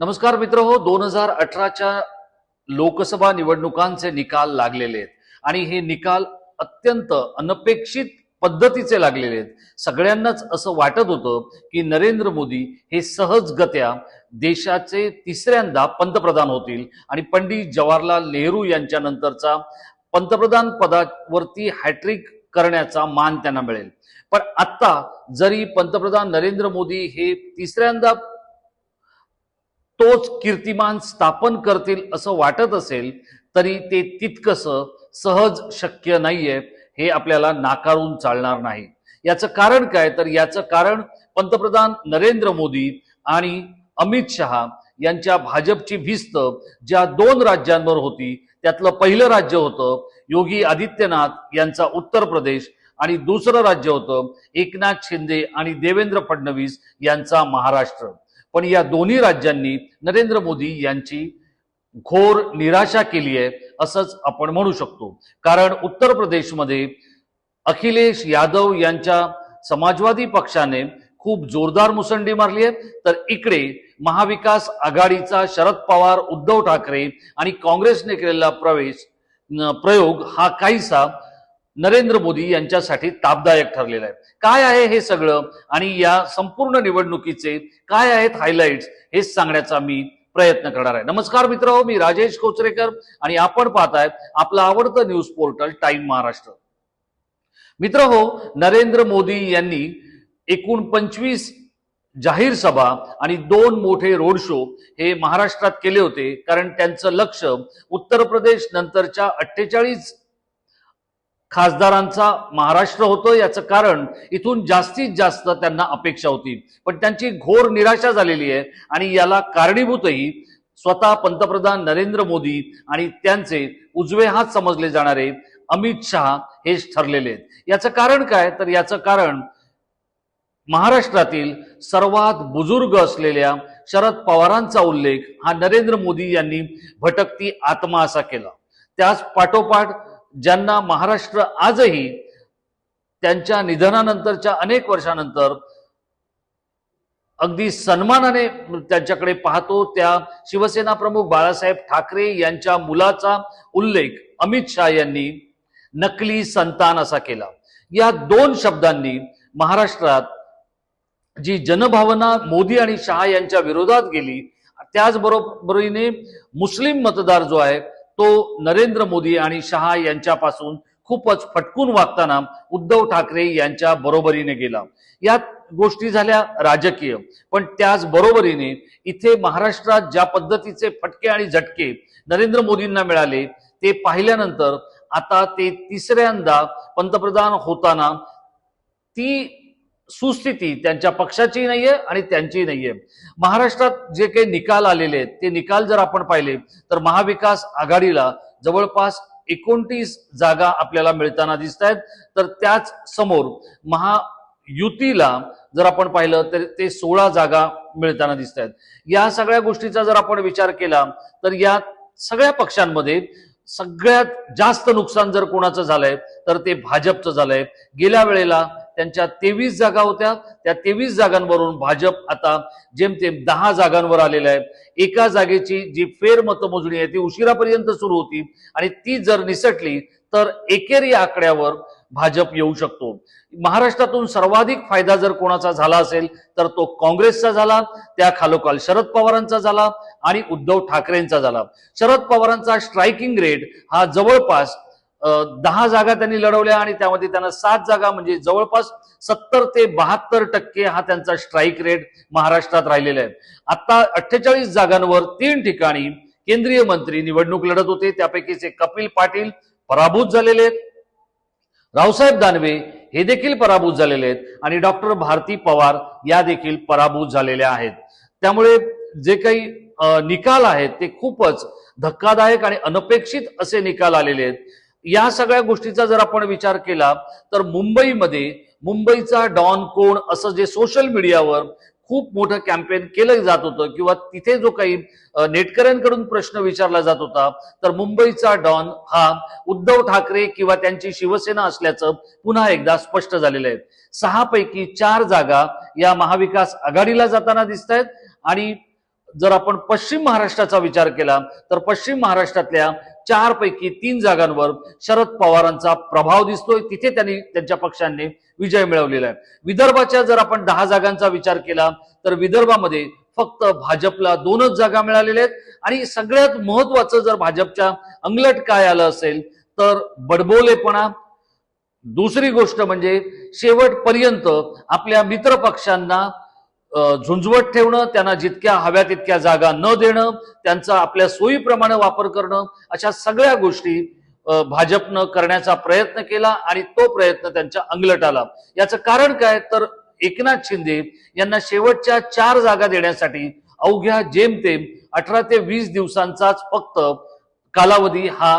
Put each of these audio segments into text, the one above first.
नमस्कार मित्र हो दोन हजार अठराच्या लोकसभा निवडणुकांचे निकाल लागलेले आहेत. आणि हे निकाल अत्यंत अनपेक्षित पद्धतीचे लागलेले आहेत. सगळ्यांनाच असं वाटत होतं की नरेंद्र मोदी हे सहजगत्या देशाचे तिसऱ्यांदा पंतप्रधान होतील. आणि पंडित जवाहरलाल नेहरू यांच्या नंतरचा पंतप्रधान पदावरती हॅट्रिक करण्याचा मान त्यांना मिळेल. पण आत्ता जरी पंतप्रधान नरेंद्र मोदी हे तिसऱ्यांदा तोच कीर्तिमान स्थापन करतील असं वाटत असेल तरी ते तितकंसं सहज शक्य नाहीये हे आपल्याला नाकारून चालणार नाही. याचं कारण काय? तर याचं कारण पंतप्रधान नरेंद्र मोदी आणि अमित शहा यांच्या भाजपची भिस्त ज्या दोन राज्यांवर होती त्यातलं पहिलं राज्य होतं योगी आदित्यनाथ यांचा उत्तर प्रदेश आणि दुसरं राज्य होतं एकनाथ शिंदे आणि देवेंद्र फडणवीस यांचा महाराष्ट्र. पण या दोन्ही राज्यांनी नरेंद्र मोदी यांची घोर निराशा केली आहे असंच आपण म्हणू शकतो. कारण उत्तर प्रदेशमध्ये अखिलेश यादव यांच्या समाजवादी पक्षाने खूप जोरदार मुसंडी मारली आहे. तर इकडे महाविकास आघाडीचा शरद पवार उद्धव ठाकरे आणि काँग्रेसने केलेला प्रवेश प्रयोग हा काहीसा नरेंद्र मोदी यांच्यासाठी तापदायक ठरलेलं आहे. काय आहे हे सगळं? आणि या संपूर्ण निवडणुकीचे काय आहेत हायलाइट्स हे सांगण्याचा मी प्रयत्न करणार आहे. नमस्कार मित्र मी राजेश कोचरेकर आणि आपण पाहतायत आपलं आवडतं न्यूज पोर्टल टाइम महाराष्ट्र मित्र हो नरेंद्र मोदी यांनी एकूण पंचवीस जाहीर सभा आणि दोन मोठे रोड शो हे महाराष्ट्रात केले होते. कारण त्यांचं लक्ष उत्तर प्रदेश नंतरच्या अठ्ठेचाळीस खासदारांचा महाराष्ट्र होतो याचं कारण इथून जास्तीत जास्त त्यांना अपेक्षा होती. पण त्यांची घोर निराशा झालेली आहे आणि याला कारणीभूतही स्वतः पंतप्रधान नरेंद्र मोदी आणि त्यांचे उजवे हात समजले जाणारे अमित शहा हेच ठरलेले आहेत. याचं कारण काय? तर याचं कारण महाराष्ट्रातील सर्वात बुजुर्ग असलेल्या शरद पवारांचा उल्लेख हा नरेंद्र मोदी यांनी भटकती आत्मा असा केला. त्याच पाठोपाठ ज्यांना महाराष्ट्र आजही त्यांच्या निधनानंतरच्या अनेक वर्षानंतर अगदी सन्मानाने त्यांच्याकडे पाहतो. त्या शिवसेना प्रमुख बाळासाहेब ठाकरे यांच्या मुलाचा उल्लेख अमित शहा यांनी नकली संतान असा केला. या दोन शब्दांनी महाराष्ट्रात जी जनभावना मोदी आणि शहा यांच्या विरोधात गेली त्याचबरोबरीने मुस्लिम मतदार जो आहे तो नरेंद्र मोदी आणि शहा यांच्यापासून खूपच फटकून वागताना उद्धव ठाकरे यांच्या बरोबरीने गेला. या गोष्टी झाल्या राजकीय. पण त्याच बरोबरीने इथे महाराष्ट्रात ज्या पद्धतीचे फटके आणि झटके नरेंद्र मोदींना मिळाले ते पाहिल्यानंतर आता ते तिसऱ्यांदा पंतप्रधान होताना ती सुस्थिती त्यांच्या पक्षाची नाहीये आणि त्यांची नाहीये. महाराष्ट्रात जे काही निकाल आलेले आहेत ते निकाल जर आपण पाहिले तर महाविकास आघाडीला जवळपास एकोणतीस जागा आपल्याला मिळताना दिसत आहेत तर त्याच समोर महायुतीला जर आपण पाहिलं तर ते सोळा जागा मिळताना दिसत आहेत या सगळ्या गोष्टीचा जर आपण विचार केला तर या सगळ्या पक्षांमध्ये सगळ्यात जास्त नुकसान जर कोणाचं झालंय तर ते भाजपचं झालंय. गेल्या वेळेला त्यांच्या तेवीस जागा होत्या. त्या तेवीस जागांवरून भाजप आता जेमतेम दहा जागांवर आलेलं आहे. एका जागेची जी फेरमतमोजणी आहे ती उशिरापर्यंत सुरू होती आणि ती जर निसटली तर एकेरी आकड्यावर भाजप येऊ शकतो. महाराष्ट्रातून सर्वाधिक फायदा जर कोणाचा झाला असेल तर तो काँग्रेसचा झाला त्या खालोखाल शरद पवारांचा झाला आणि उद्धव ठाकरेंचा झाला. शरद पवारांचा स्ट्रायकिंग रेट हा जवळपास दहा जागा त्यांनी लढवल्या आणि त्यामध्ये त्यांना सात जागा म्हणजे जवळपास सत्तर ते बहात्तर टक्के हा त्यांचा स्ट्राईक रेट महाराष्ट्रात राहिलेला आहे. आता अठ्ठेचाळीस जागांवर तीन ठिकाणी केंद्रीय मंत्री निवडणूक लढत होते. त्यापैकीचे कपिल पाटील पराभूत झालेले आहेत. रावसाहेब दानवे हे देखील पराभूत झालेले आहेत. आणि डॉक्टर भारती पवार या देखील पराभूत झालेल्या आहेत. त्यामुळे जे काही निकाल आहेत ते खूपच धक्कादायक आणि अनपेक्षित असे निकाल आलेले आहेत. या सगळ्या गोष्टीचा जर आपण विचार केला तर मुंबईमध्ये मुंबईचा डॉन कोण असं जे सोशल मीडियावर खूप मोठं कॅम्पेन केलं जात होतं किंवा तिथे जो काही नेटकऱ्यांकडून प्रश्न विचारला जात होता तर मुंबईचा डॉन हा उद्धव ठाकरे किंवा त्यांची शिवसेना असल्याचं पुन्हा एकदा स्पष्ट झालेलं आहे. सहा पैकी चार जागा या महाविकास आघाडीला जाताना दिसत आहेत आणि जर आपण पश्चिम महाराष्ट्राचा विचार केला तर पश्चिम महाराष्ट्रातल्या चार पैकी तीन जागांवर शरद पवारांचा प्रभाव दिसतोय. तिथे त्यांनी त्यांच्या पक्षांनी विजय मिळवलेला आहे. विदर्भाच्या जर आपण दहा जागांचा विचार केला तर विदर्भामध्ये फक्त भाजपला दोनच जागा मिळालेल्या आहेत. आणि सगळ्यात महत्वाचं जर भाजपच्या अंगलट काय आलं असेल तर बडबोलेपणा. दुसरी गोष्ट म्हणजे शेवटपर्यंत आपल्या मित्र पक्षांना झुंजवत ठेवणं त्यांना जितक्या हव्या तितक्या जागा न देणं त्यांचा आपल्या सोयीप्रमाणे वापर करणं अशा सगळ्या गोष्टी भाजपनं करण्याचा प्रयत्न केला आणि तो प्रयत्न त्यांच्या अंगलट आला. याचं कारण काय? तर एकनाथ शिंदे यांना शेवटच्या चार जागा देण्यासाठी अवघ्या जेमतेम अठरा ते वीस दिवसांचाच फक्त कालावधी हा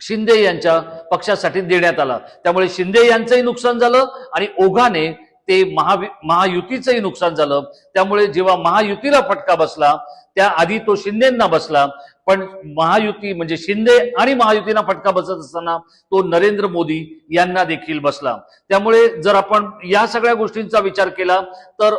शिंदे यांच्या पक्षासाठी देण्यात आला. त्यामुळे शिंदे यांचंही नुकसान झालं आणि ओघाने ते महावि महायुतीचंही नुकसान झालं. त्यामुळे जेव्हा महायुतीला फटका बसला त्याआधी तो शिंदेंना बसला. पण महायुती म्हणजे शिंदे आणि महायुतीना फटका बसत असताना तो नरेंद्र मोदी यांना देखील बसला. त्यामुळे जर आपण या सगळ्या गोष्टींचा विचार केला तर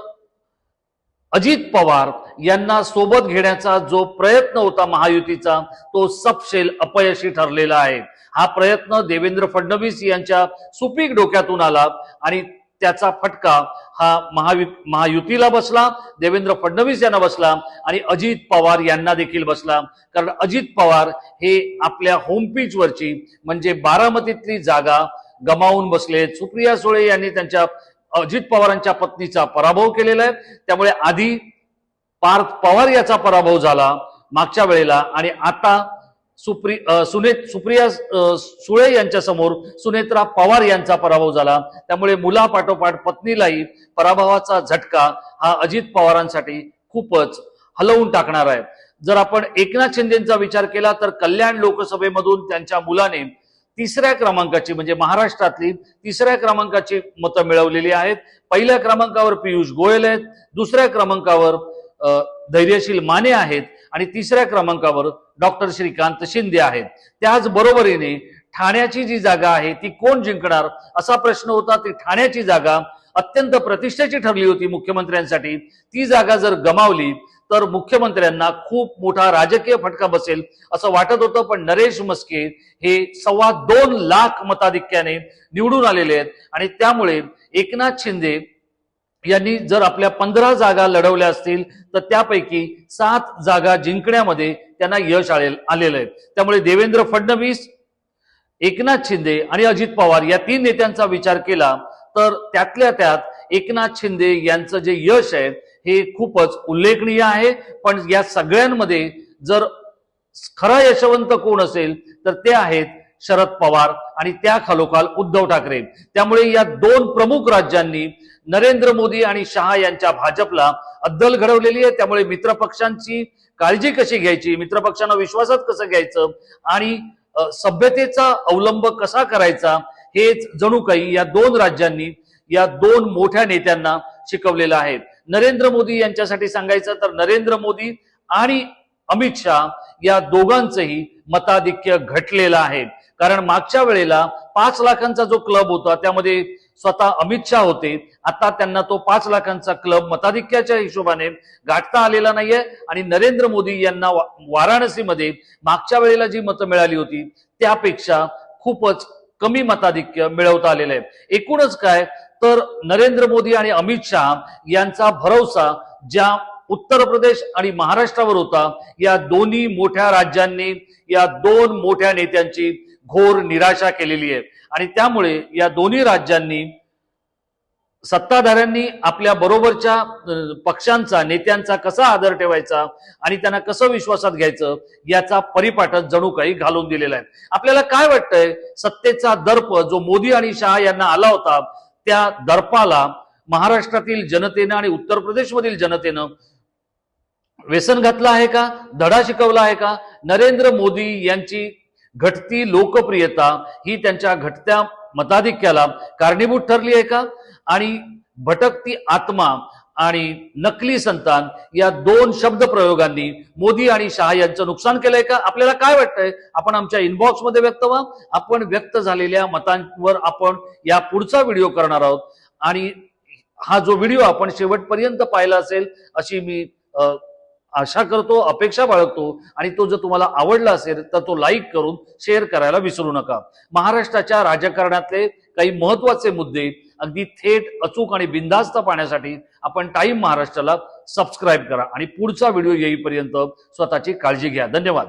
अजित पवार यांना सोबत घेण्याचा जो प्रयत्न होता महायुतीचा तो सपशेल अपयशी ठरलेला आहे. हा प्रयत्न देवेंद्र फडणवीस यांच्या सुपीक डोक्यातून आला आणि त्याचा फटका हा महावि महायुतीला बसला देवेंद्र फडणवीस यांना बसला आणि अजित पवार यांना देखील बसला. कारण अजित पवार हे आपल्या होमपीचवरची म्हणजे बारामतीतली जागा गमावून बसले. सुप्रिया सुळे यांनी त्यांच्या अजित पवारांच्या पत्नीचा पराभव केलेला आहे. त्यामुळे आधी पार्थ पवार याचा पराभव झाला मागच्या वेळेला आणि आता सुप्रि सुनेत सुने सुप्रिया सुळे यांच्यासमोर सुनेत्रा पवार यांचा पराभव झाला. त्यामुळे मुलापाठोपाठ पत्नीलाही पराभवाचा झटका हा अजित पवारांसाठी खूपच हलवून टाकणार आहे. जर आपण एकनाथ शिंदेचा विचार केला तर कल्याण लोकसभेमधून त्यांच्या मुलाने तिसऱ्या क्रमांकाची म्हणजे महाराष्ट्रातली तिसऱ्या क्रमांकाची मतं मिळवलेली आहेत. पहिल्या क्रमांकावर पियुष गोयल आहेत. दुसऱ्या क्रमांकावर धैर्यशील माने आहेत. आणि तिसऱ्या क्रमांकावर डॉक्टर श्रीकांत शिंदे आहेत. त्याच बरोबरीने ठाण्याची जी जागा आहे ती कोण जिंकणार असा प्रश्न होता. ती ठाण्याची जागा अत्यंत प्रतिष्ठेची ठरली होती मुख्यमंत्र्यांसाठी. ती जागा जर गमावली तर मुख्यमंत्र्यांना खूप मोठा राजकीय फटका बसेल असं वाटत होतं. पण नरेश मस्के हे सव्वा दोन लाख मताधिक्याने निवडून आलेले आहेत. आणि त्यामुळे एकनाथ शिंदे यांनी जर आपल्या पंधरा जागा लढवल्या असतील तर त्यापैकी सात जागा जिंकण्यामध्ये त्यांना यश आले आलेलं आहे. त्यामुळे देवेंद्र फडणवीस एकनाथ शिंदे आणि अजित पवार या तीन नेत्यांचा विचार केला तर त्यातल्या त्यात एकनाथ शिंदे यांचं जे यश आहे हे खूपच उल्लेखनीय आहे. पण या सगळ्यांमध्ये जर खरा यशवंत कोण असेल तर ते आहेत शरद पवार आणि त्या खालोखाल उद्धव ठाकरे. त्यामुळे या दोन प्रमुख राज्यांनी नरेंद्र मोदी आणि शहा यांच्या भाजपला अद्दल घडवलेली आहे. त्यामुळे मित्रपक्षांची काळजी कशी घ्यायची? मित्रपक्षांना विश्वासात कसं घ्यायचं? आणि सभ्यतेचा अवलंब कसा करायचा? हेच जणू काही या दोन राज्यांनी या दोन मोठ्या नेत्यांना शिकवलेलं आहे. नरेंद्र मोदी यांच्यासाठी सांगायचं तर नरेंद्र मोदी आणि अमित शहा या दोघांचंही मताधिक्य घटलेलं आहे. कारण मागच्या वेळेला पाच लाखांचा जो क्लब होता त्यामध्ये स्वतः अमित शहा होते. आता त्यांना तो पाच लाखांचा क्लब मताधिक्याच्या हिशोबाने गाठता आलेला नाहीये आणि नरेंद्र मोदी यांना वाराणसीमध्ये मागच्या वेळेला जी मतं मिळाली होती त्यापेक्षा खूपच कमी मताधिक्य मिळवता आलेलं आहे. एकूणच काय तर नरेंद्र मोदी आणि अमित शहा यांचा भरवसा ज्या उत्तर प्रदेश आणि महाराष्ट्रावर होता या दोन्ही मोठ्या राज्यांनी या दोन मोठ्या नेत्यांची घोर निराशा केलेली आहे आणि त्यामुळे या दोन्ही राज्यांनी सत्ताधाऱ्यांनी आपल्या बरोबरच्या पक्षांचा नेत्यांचा कसा आदर ठेवायचा आणि त्यांना कसं विश्वासात घ्यायचं याचा परिपाठच जणू काही घालून दिलेला आहे. आपल्याला काय वाटतंय? सत्तेचा दर्प जो मोदी आणि शहा यांना आला होता त्या दर्पाला महाराष्ट्रातील जनतेनं आणि उत्तर प्रदेशमधील जनतेनं व्यसन घातलं आहे का? धडा शिकवला आहे का? नरेंद्र मोदी यांची घटती लोकप्रियता ही त्यांच्या घटत्या मताधिक्याला कारणीभूत ठरली आहे का? आणि भटकती आत्मा आणि नकली संतान या दोन शब्द प्रयोगांनी मोदी आणि शहा यांचं नुकसान केलंय का? आपल्याला काय वाटतंय? आपण आमच्या इनबॉक्समध्ये व्यक्त व्हा. आपण व्यक्त झालेल्या मतांवर आपण या पुढचा व्हिडिओ करणार आहोत. आणि हा जो व्हिडिओ आपण शेवटपर्यंत पाहिला असेल अशी मी आशा करतो अपेक्षा बाळगतो आणि तो जर तुम्हाला आवडला असेल तर तो लाईक करून शेअर करायला विसरू नका. महाराष्ट्राच्या राजकारणातले काही महत्त्वाचे मुद्दे अगदी थेट अचूक आणि बिनधास्त पाहण्यासाठी आपण टाईम महाराष्ट्राला सबस्क्राईब करा आणि पुढचा व्हिडिओ येईपर्यंत स्वतःची काळजी घ्या. धन्यवाद.